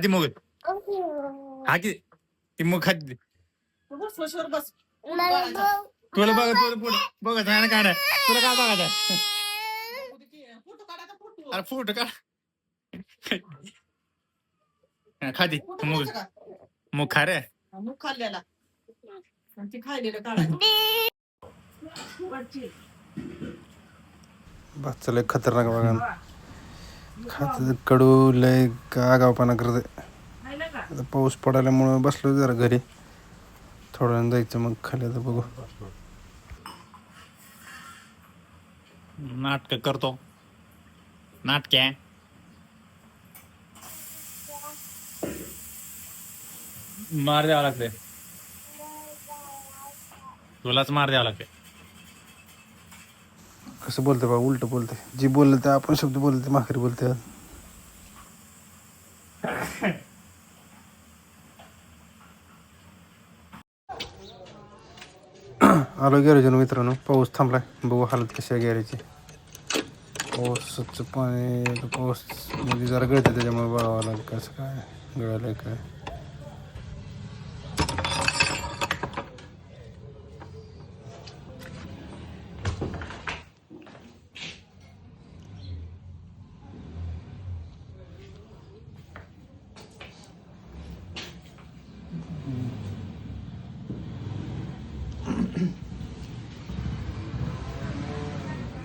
खाती मग. हा की ती मग खाती बस. बघ. तुला बघ तुला पुढे. बघत आहे ना काय तुला काय बघायचं? अरे फुट का हा, खाती फोटो मग. खा रे. हा, खाल्लेला आणि ते खाल्लेलं काढायचं. वरची. बस लय खतरनाक बघा. खात कडू लय आगावपणा करते आता पाऊस पडायल्यामुळं बसलो जरा घरी. थोड्या वेळानं जायचं मग खाली आता बघू. नाटक करतो. नाटक. आहे मार द्यावं लागते तुलाच मार द्यावं लागते कसं बोलते बा उलट बोलते जी बोलले ते आपण शब्द बोलते माघारी बोलते आलो गॅरेजन मित्रांनो पाऊस थांबलाय. बघू हालत कशी आहे गॅरेजची. पाऊसचं पाणी पाऊस म्हणजे जरा गळते त्याच्यामुळे बघावं लागेल कसं काय गळालंय काय.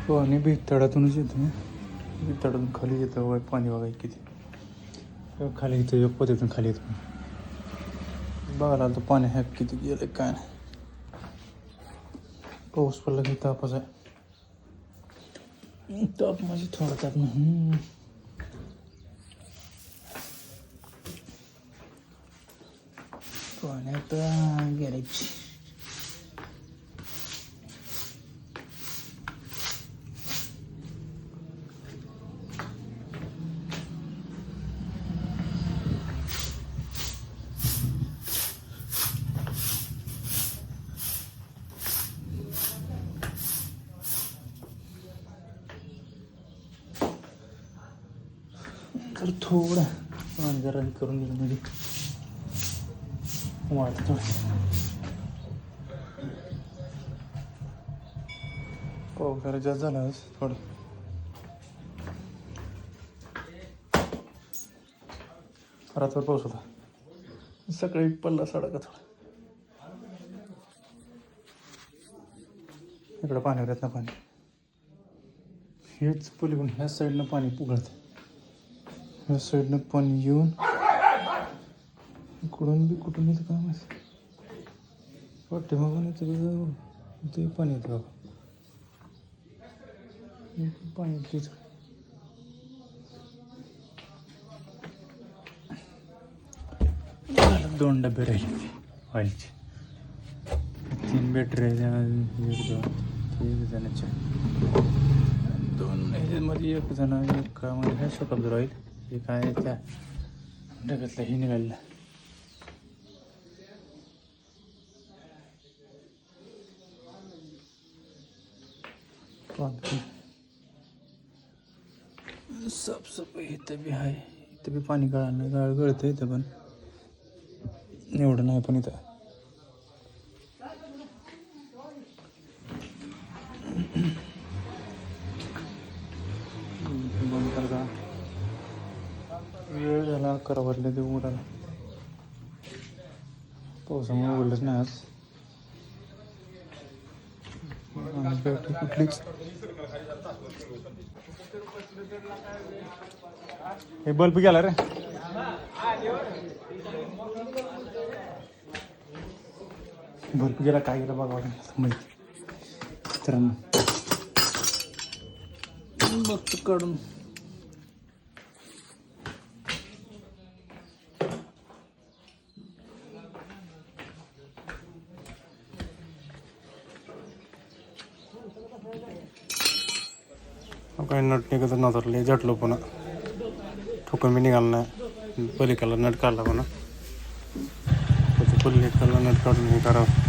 हो, पाणी भितडातूनच येतं ना भितडातून खाली येतं वय पाणी बघा किती. खाली येतं एक पद्धतीतून खाली येतं. बघायला आलं तर पाणी ह्या किती गेलं काय नाही. पाऊस पडला की तापच आहे. ताप माझी थोडा ताप नाही. पाण्यात गॅरेज तर थोडं पाणी जरा करून दिलं म्हणजे वाढतं. पाऊस जरा जास्त झाला थोडं. रात्र पाऊस होता. सकाळी पडला साडा का थोडा. इकडं पाण्यावर येत ना पाणी. हेच पलीकडून ह्या साईडनं पाणी पुगळतं या साईडनं पाणी येऊन इकडून बी कुठून येतं काय माहिती? वाटते मग येतं ते पाणी येतं बाबा पाणी दोन डबे राहिले ऑइलचे. तीन बॅटरी आहे एक जणाच्या दोन ह्याच्यामध्ये एक जण एक मध्ये हे शोकअप राहील. हे काय त्या डब्यातलं हे निघालेलं. साफसफाई इथं बी आहे. इथं बी पाणी गळालं गळ गळतं इथं पण. एवढं नाही पण इथं बंद कर का करा झाला ते उघडायला पावसामुळे उघडलंच नाही आज. बॅटरी कुठलीच. हे बल्ब गेला रे. बल्ब गेला काय गेला बघावं लागेल माहिती. मित्रांनो. बघतो काढून. नट निघत नव्हतं लय झटलो पुन्हा ठोकून मी निघालो नाही. पलीकडला नट काढला पुन्हा त्याचं पलीकडला नट काढून हे करावं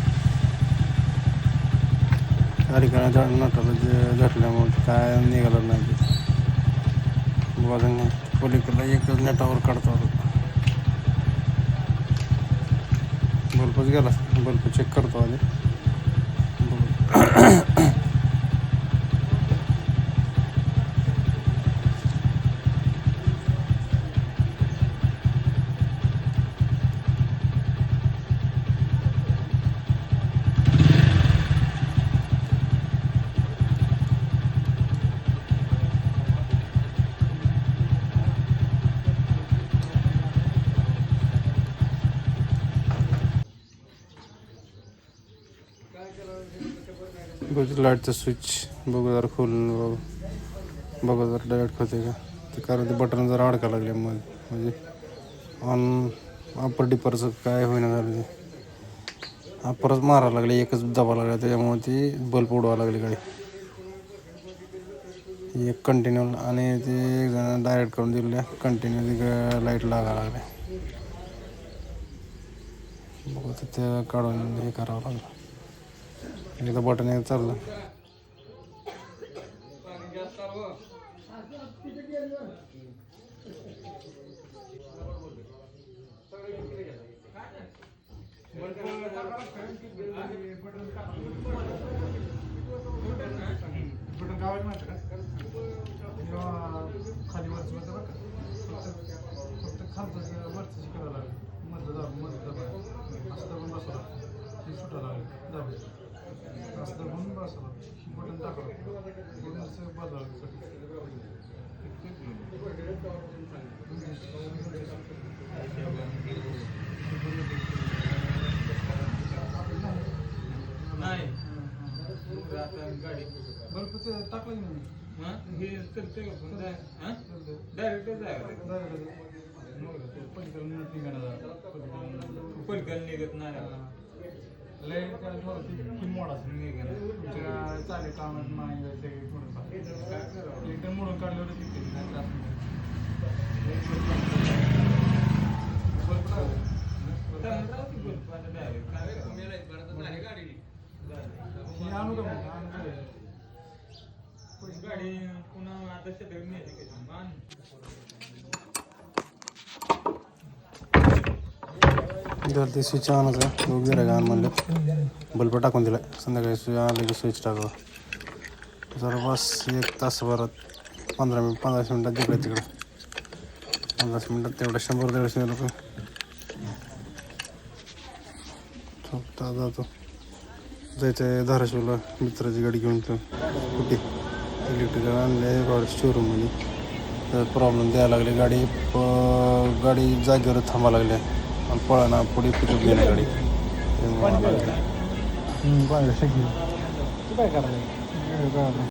अलीकडे झड नटाला जे झटल्यामुळे काय निघालं नाही अजून पलीकडला एकच नेटावर काढतो बल्बच गेला. बल्ब चेक करतो आधी. बघू लाईटचं स्विच बघू जरा खोल बघू बघू जरा डायरेक्ट होते का ते कारण ते बटन जरा अडका लागले मग म्हणजे ऑन अपर डिपरचं काय होईना झालं ते अपरच मारायला लागले एकच दबा लागला त्याच्यामुळे ती बल्ब उडवा लागली गाडी एक कंटिन्यू आणि ते एक जण डायरेक्ट करून दिले कंटिन्यू ती लाइट लागायला लागले बघू तर ते काढून हे करावं लागलं एकदा बटन एक चाललं. बटन गावाला का खाली वरचं फक्त खालचं वरचं शिकायला लागलं. मधलं दाब मधलं दाब असं दाबून ते सुटायला लागलं. असं दाबून बसवला बटन टाकलं नाही. आता गाडी पण ते टाकलं की नाही हा? हे चलते का पण डायरेक्टच आहे पलीकडून निघायला पलकल निघत नाही. लय काय थोडं असेल तुमच्या चालेल कामात नाही जायचं हे थोडंफार काय एकदम मोडून काढल्यावर तिथे. त्रास डायरेक्ट गाडी पुन्हा आता शेतकरी न्यायची मान जर ते स्विच ऑनच आहे बघ जरा गाण म्हणलं बल्ब टाकून दिला संध्याकाळी स्विच आलं की स्विच टाकावं जरा एक तासभरात पंधरा मिनिट पंधराशे मिनटात तिकडे तिकडं पंधराशे मिनटात तेवढं शंभर दीडशे रुपये झोपता जातो जायचं आहे धाराशिवला मित्राची गाडी घेऊन तो कुठे इलेक्ट्रिकल आणले शोरूममध्ये तर प्रॉब्लेम द्यायला लागले गाडी गाडी जागेवर थांबा लागली पळाना पुढे पिकअप घेणे गाडी त्यामुळे मला लागलं. काय करायला